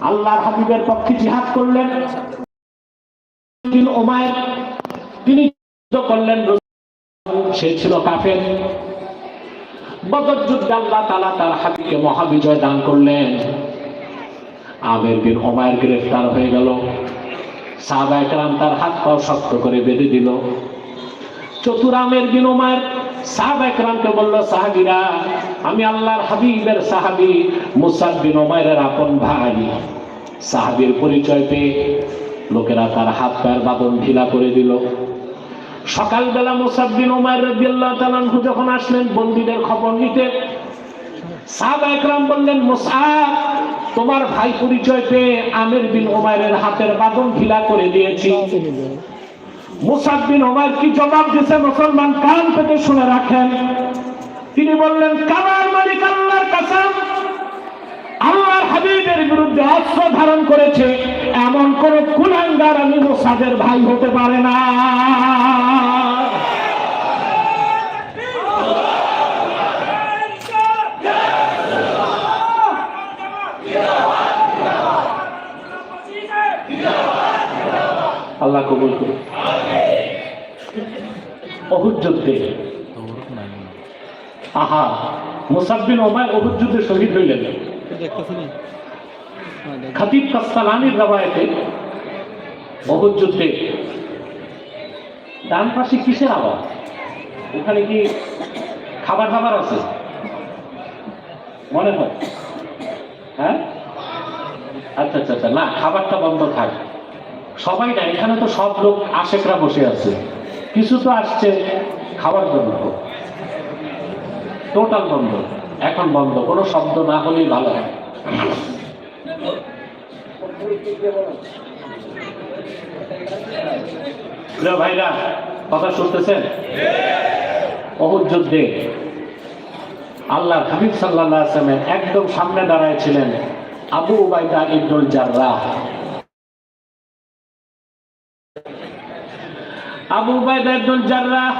আল্লাহর হাবিবের পক্ষে জিহাদ করলেন। ওমায়ের তিনি করলেন, সে ছিল কাফের। বদর যুদ্ধে আল্লাহ তালা তার হাবিবকে মহাবিজয় দান করলেন। আমের বিন ওমায়ের গ্রেফতার হয়ে গেল। সাহাবা একরাম তার হাত পাও শক্ত করে বেঁধে দিল। চতুরামের বিন ওমায়ের আমি আল্লাহর হাবিবের সাহাবি ওমায়ের আপন ভাই। সাহাবির পরিচয় পেয়ে লোকেরা তার হাত পায়ের বাদন ঢিলা করে দিল। সকালবেলা মুসাদ্দিন ওমায় রাদিয়াল্লাহু তাআলা যখন আসলেন বন্দীদের খবর নিতে একরাম বললেন মুসআব তোমার ভাই পরিচয় পেয়ে আমির বিন ওমায়ের হাতের বাঁধন ঢিলা করে দিয়েছি। মুসাদ বিন ওমায়ের কি জবাব দিয়েছে মুসলমান কান পেতে শুনে রাখেন। তিনি বললেন কামার মালিক আল্লাহর কাসাম, আল্লাহর হাবিবের বিরুদ্ধে অস্ত্র ধারণ করেছে। এমন কোন কুলাঙ্গার আমি মোসাদের ভাই হতে পারে না। আল্লাহ কবুল করুন অহুদ যুদ্ধে। আহা, মুসাব্বিন ওমায় অহুদ যুদ্ধে শহীদ হইলেন। খতিব কাস্তালানির রবায়তে অহুদ যুদ্ধে। ডান পাশে কিসের আওয়াজ? ওখানে কি খাবার দাবার আছে? মনে হয়। হ্যাঁ? আচ্ছা আচ্ছা আচ্ছা না, খাবারটা বন্ধ থাক। সবাই না, এখানে তো সব লোক আশেকরা বসে আছে। কিছু তো আসছে খাবার জন্য টোটাল বন্ধ, এখন বন্ধ, কোনো শব্দ না হলেই ভালো হয়। ভাইরা, কথা শুনতেছেন? অহুদ যুদ্ধে আল্লাহ হাবিব সাল্লাহ আসলামের একদম সামনে দাঁড়ায় ছিলেন আবু উবাইদা ইবনুল জাররাহ। আবু উবাইদা ইবনুল জাররাহ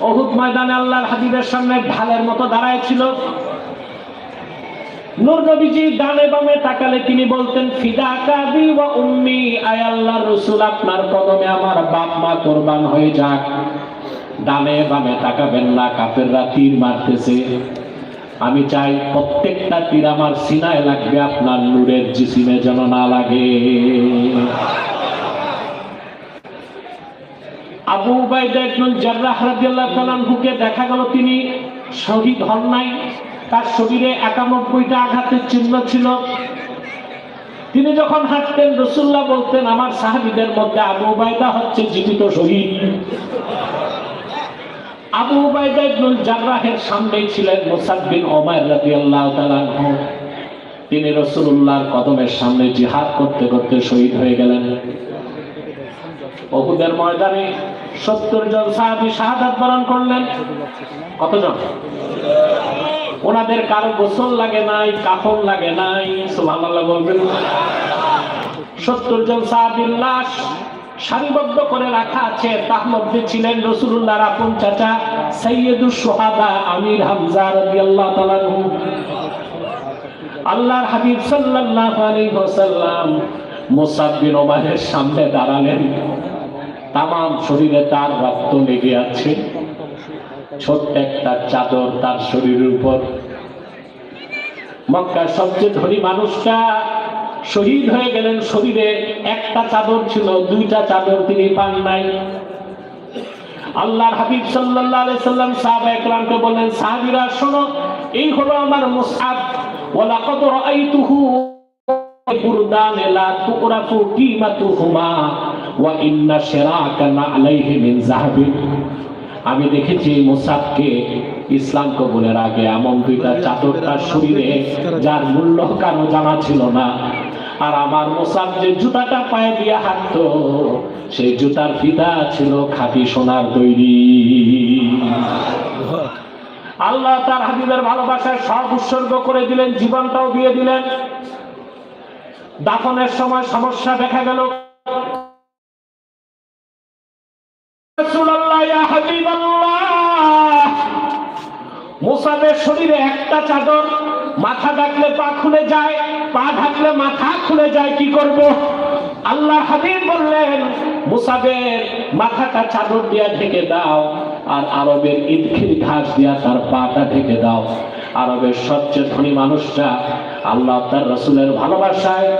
অহুদ ময়দানে আল্লাহর হাবিবের সামনে ঢালের মতো দাঁড়ায় ছিল। তিনি বলতেন আমি চাই প্রত্যেকটা তীর আমার সিনায় লাগবে, আপনার নূরের জিসিমে যেন না লাগে। আবু উবাইদা ইবনুল জাররাহ রাদিয়াল্লাহু দেখা গেল তিনি শহীদ হন নাই। তার শরীরে একানব্বইটা আঘাতের চিহ্ন ছিল। তিনি যখন হাঁটতেন রসুল্লাহ বলতেন, আমার সাহাবিদের মধ্যে আবু উবাইদা হচ্ছে জীবিত শহীদ। আবু উবাইদা ইবনুল সামনেই ছিলেন মুসাদ বিন ওমার রাদিয়াল্লাহু তিনি রসুল্লাহর কদমের সামনে জিহাদ করতে করতে শহীদ হয়ে গেলেন। অহুদের ময়দানে সত্তর জন সাহাবি শাহাদাত বরণ করলেন। কতজন? ওনাদের কারও গোসল লাগে নাই, কাফন লাগে নাই বলবেন। সত্তর জন সাহাবীর লাশ সারিবদ্ধ করে রাখা আছে তার মধ্যে ছিলেন রসুল্লাহর আপন চাচা সৈয়দুস সোহাদা আমির হামজা তাআলা আনহু। আল্লাহর হাবিব সাল্লাল্লাহু আলাইহি ওয়াসাল্লাম মুসাব বিন সামনে দাঁড়ালেন। তামাম শরীরে তার রক্ত লেগে আছে। ছোট্ট একটা চাদর তার শরীরের উপর। মক্কার সবচেয়ে ধনী মানুষটা শহীদ হয়ে গেলেন শরীরে একটা চাদর ছিল, দুইটা চাদর তিনি পান নাই। আল্লাহর হাবিব সাল্লাম সাহাবা একরামকে বললেন, সাহাবীরা, শোনো, এই হলো আমার মুসআব। ওয়া কত রাআইতুহু বুরদান, লা তুরাফু কিমাতুহুমা। আমি দেখেছি মুসাফকে ইসলাম কবুলের আগে এমন দুইটা চাদর তার শরীরে, যার মূল্য কারও জানা ছিল না। আর আমার মোসাদ যে জুতাটা পায়ে দিয়ে হাঁটতো, সেই জুতার ফিতা ছিল খাঁটি সোনার তৈরি। আল্লাহ তার হাবিবের ভালোবাসায় সব উৎসর্গ করে দিলেন, জীবনটাও দিয়ে দিলেন। দাফনের সময় সমস্যা দেখা গেল। মুসাবের শরীরে একটা চাদর, মাথা ডাকলে পা খুলে যায়, পা ঢাকলে মাথা খুলে যায়, কি করব? আল্লাহ হাবিব বললেন মুসাবের মাথাটা চাদর দিয়া ঢেকে দাও আর আরবের ইদখির ঘাস দিয়া তার পাটা ঢেকে দাও। আরবের সবচেয়ে ধনী মানুষটা আল্লাহ তার রসুলের ভালোবাসায়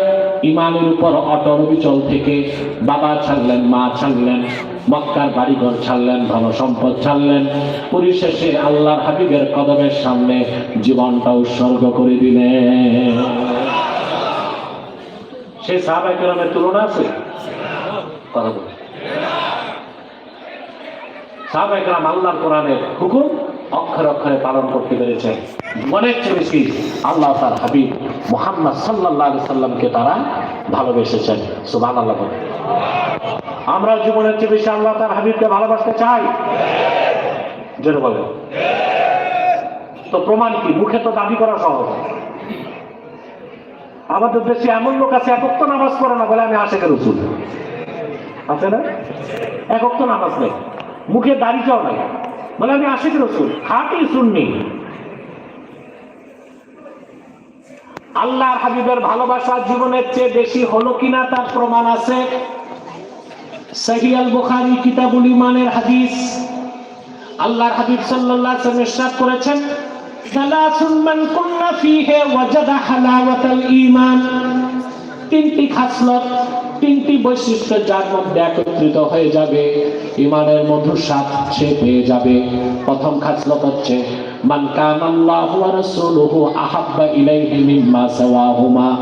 ইমানের উপর অটল বিচল থেকে বাবা ছাড়লেন, মা ছাড়লেন, মক্কার বাড়িঘর ছাড়লেন ধন সম্পদ ছাড়লেন পরিশেষে আল্লাহর হাবিবের কদমের সামনে জীবনটা উৎসর্গ করে দিলেন। সেই সাহাবাই কেরামের তুলনা আছে? কথা আল্লাহর কোরআনের হুকুম অক্ষরে অক্ষরে পালন করতে পেরেছেন অনেক বেশি আল্লাহ তার হাবিব মোহাম্মদ সাল্লাহ সাল্লামকে তারা ভালোবেসেছেন। সুবান আল্লাহ আমরা জীবনের চেয়ে বেশি আল্লাহ তার হাবিবকে ভালোবাসতে চাই। জেনে বলে তো প্রমাণ কি? মুখে তো দাবি করা সহজ। আমাদের দেশে এমন লোক আছে একক নামাজ পড়ে না বলে আমি আশেকের উচুল আছে না? একক নামাজ নেই। মুখে দাড়িটাও নাই। বলে, আমি আশেকের উচুল খাটি শুননি আল্লাহর হাবিবের ভালোবাসা জীবনের চেয়ে বেশি হলো কিনা তার প্রমাণ আছে। সহি আল বুখারী, কিতাবুল ইমানের হাদিস। আল্লাহর হাবিব সাল্লাল্লাহু আলাইহি ওয়াসাল্লাম করেছেন, সালাসুন মান কুন্না ফীহি ওয়াজাদা হালাওয়াতাল ঈমান। তিনটি খাসলত। তিনটি বৈশিষ্ট্য যার মধ্যে একত্রিত হয়ে যাবে। ইমানের মধুর স্বাদ সে পেয়ে যাবে। প্রথম খাসলত হচ্ছে, মান কানাল্লাহু ওয়া রাসূলুহু আহাব্বা ইলাইহি মিম্মা সাওয়াহুমা।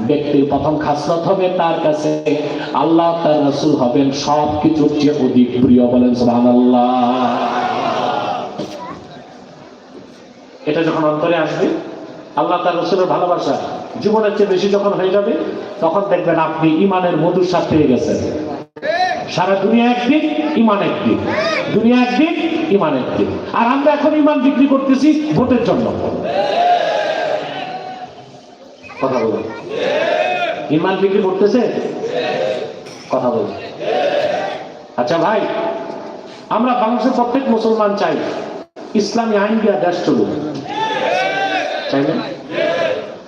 ব্যক্তির প্রথম খাসলত হবে, তার কাছে আল্লাহ তার রাসূল হবেন সব কিছুর চেয়ে অধিক প্রিয়। বলেন, সুবহানাল্লাহ। এটা যখন অন্তরে আসবে, আল্লাহ তার রসুলের ভালোবাসা জীবনের চেয়ে বেশি যখন হয়ে যাবে তখন দেখবেন আপনি ইমানের মধুর স্বাদ পেয়ে গেছেন। সারা দুনিয়া একদিক ইমান একদিক দুনিয়া একদিক ইমান একদিক আর আমরা এখন ইমান বিক্রি করতেছি ভোটের জন্য। কথা বলুন। ইমান বিক্রি করতেছে? কথা বলুন। আচ্ছা ভাই, আমরা বাংলাদেশের প্রত্যেক মুসলমান চাই ইসলামী আইন দিয়া দেশ চলুক। চাই না?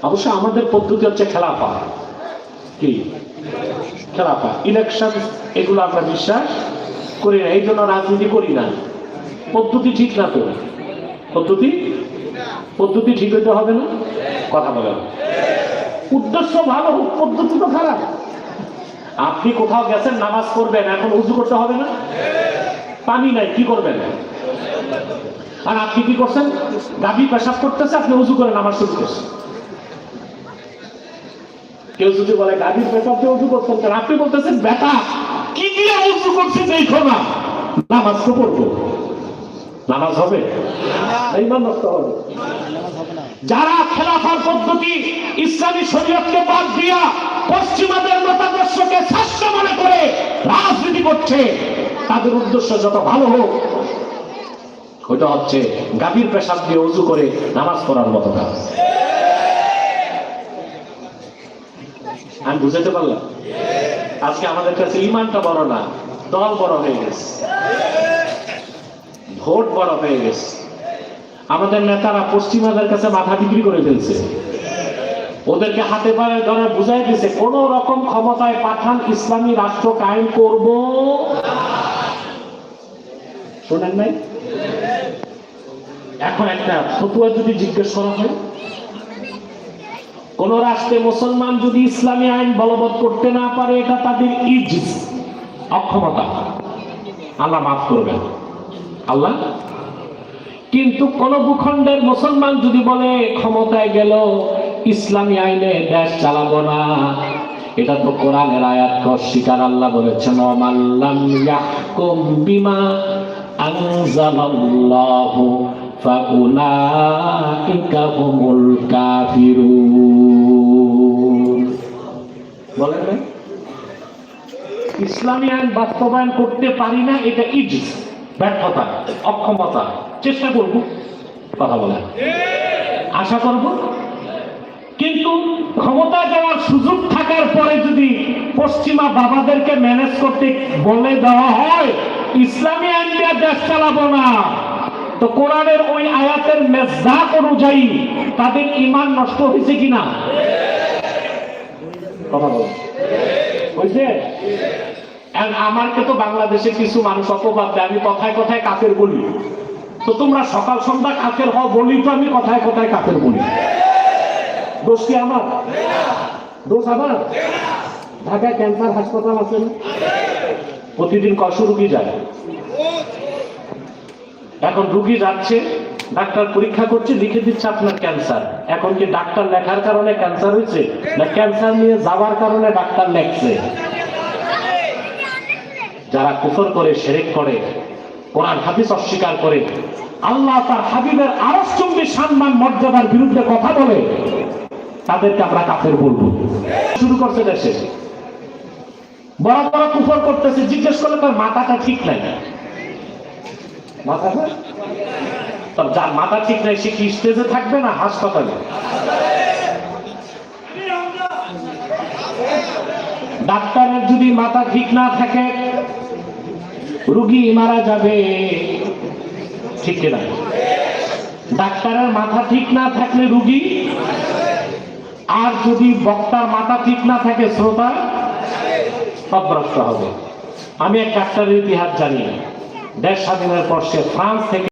অবশ্য আমাদের পদ্ধতি হচ্ছে খেলাফা কি? খেলাফা ইলেকশন এগুলো আমরা বিশ্বাস করি না। এই জন্য রাজনীতি করি না। পদ্ধতি ঠিক না তো? পদ্ধতি? পদ্ধতি ঠিক হইতে হবে না? কথা বলেন। উদ্দেশ্য ভালো, পদ্ধতি তো খারাপ। আপনি কোথাও গেছেন, নামাজ পড়বেন, এখন উজু করতে হবে না? পানি নাই, কি করবেন? আর আপনি কি করছেন? গাভী পেশাব করতেছে, আপনি উজু করে নামাজ শুরু করছেন। কেউ যদি বলে, গাভীর পেশাব দিয়ে উজু করছেন কেন? আপনি বলতেছেন, বেটা, কি দিয়ে উজু করছে দেখো না নামাজ তো পড়ব। নামাজ হবে? ইমান নষ্ট হবে। যারা খেলাফার পদ্ধতি ইসলামী শরীয়তকে বাদ দিয়া পশ্চিমাদের মতাদর্শকে শ্রেষ্ঠ মনে করে রাজনীতি করছে, তাদের উদ্দেশ্য যত ভালো হোক, ওইটা হচ্ছে গাভীর পেশাব দিয়ে উজু করে নামাজ পড়ার মতো কাজ আমি বুঝাতে পারলাম? আজকে আমাদের কাছে ইমানটা বড় না, দল বড় হয়ে গেছে। ভোট বড় হয়ে গেছে। আমাদের নেতারা পশ্চিমাদের কাছে মাথা বিক্রি করে ফেলছে। ওদেরকে হাতে পায়ে ধরে বুঝাই দিছে, কোন রকম ক্ষমতায় পাঠান ইসলামী রাষ্ট্র কায়েম করব। শোনেন নাই? এখন একটা ফতুয়া যদি জিজ্ঞেস করা হয় কোন রাষ্ট্রে মুসলমান যদি ইসলামী আইন বলবৎ করতে না পারে, এটা তাদের ইজ অক্ষমতা। আল্লাহ মাফ করবেন। আল্লাহ? কিন্তু কোন ভূখণ্ডের মুসলমান যদি বলে, ক্ষমতায় গেল, ইসলামী আইনে দেশ চালাবো না, এটা তো কোরআনের আয়াত অস্বীকার আল্লাহ বলেছেন অমাল্লাম ইয়াহকুম বিমা আনজালাল্লাহু ফাউলাইকা হুমুল কাফিরুন বলেন না ইসলামী আইন বাস্তবায়ন করতে পারি না, এটা ইজ ব্যর্থতা, অক্ষমতা। চেষ্টা করব, কথা বলেন আশা করব। কিন্তু ক্ষমতা যাওয়ার সুযোগ থাকার পরে যদি পশ্চিমা বাবাদেরকে ম্যানেজ করতে বলে দেওয়া হয়, ইসলামী আইন দিয়ে দেশ চালাবো না। তো কোরআনের ওই আয়াতের মেজাক অনুযায়ী তাদের ইমান নষ্ট হয়েছে কিনা? কথা বল। আর তো বাংলাদেশে কিছু মানুষ অপবাদ দেয়, আমি কথায় কথায় কাফের বলি। তো তোমরা সকাল সন্ধ্যা কাফের হও বলি তো আমি কথায় কথায় কাফের বলি। দোষ কি আমার? দোষ আমার? ঢাকায় ক্যান্সার হাসপাতাল আছে না? প্রতিদিন রুগী যায়? এখন রুগী যাচ্ছে, ডাক্তার পরীক্ষা করছে, লিখে দিচ্ছে আপনার ক্যান্সার এখন কি ডাক্তার লেখার কারণে ক্যান্সার হয়েছে? না ক্যান্সার নিয়ে যাওয়ার কারণে ডাক্তার লেখছে? যারা কুফর করে সেরেক করে, কোরআন, হাদিস অস্বীকার করে, আল্লাহ তার হাবিবের আরশ্চম্বী সম্মান মর্যাদার বিরুদ্ধে কথা বলে, তাদেরকে আমরা কাফের বলব। শুরু করছে দেশে। বড় বড় কুফর করতেছে, জিজ্ঞেস করলে তার মাথাটা ঠিক নাই। তার যার মাথা ঠিক নাই, সে কি স্টেজে থাকবে না হাসপাতালে? ডাক্তারের যদি মাথা ঠিক না থাকে, রুগী মারা যাবে। ঠিক কিনা? ডাক্তারের মাথা ঠিক না থাকলে রুগী? আর যদি বক্তার মাথা ঠিক না থাকে, শ্রোতা সবগ্রস্ত হবে। আমি এক ডাক্তারের ইতিহাস জানি। দেশ স্বাধীনের পর সে ফ্রান্স থেকে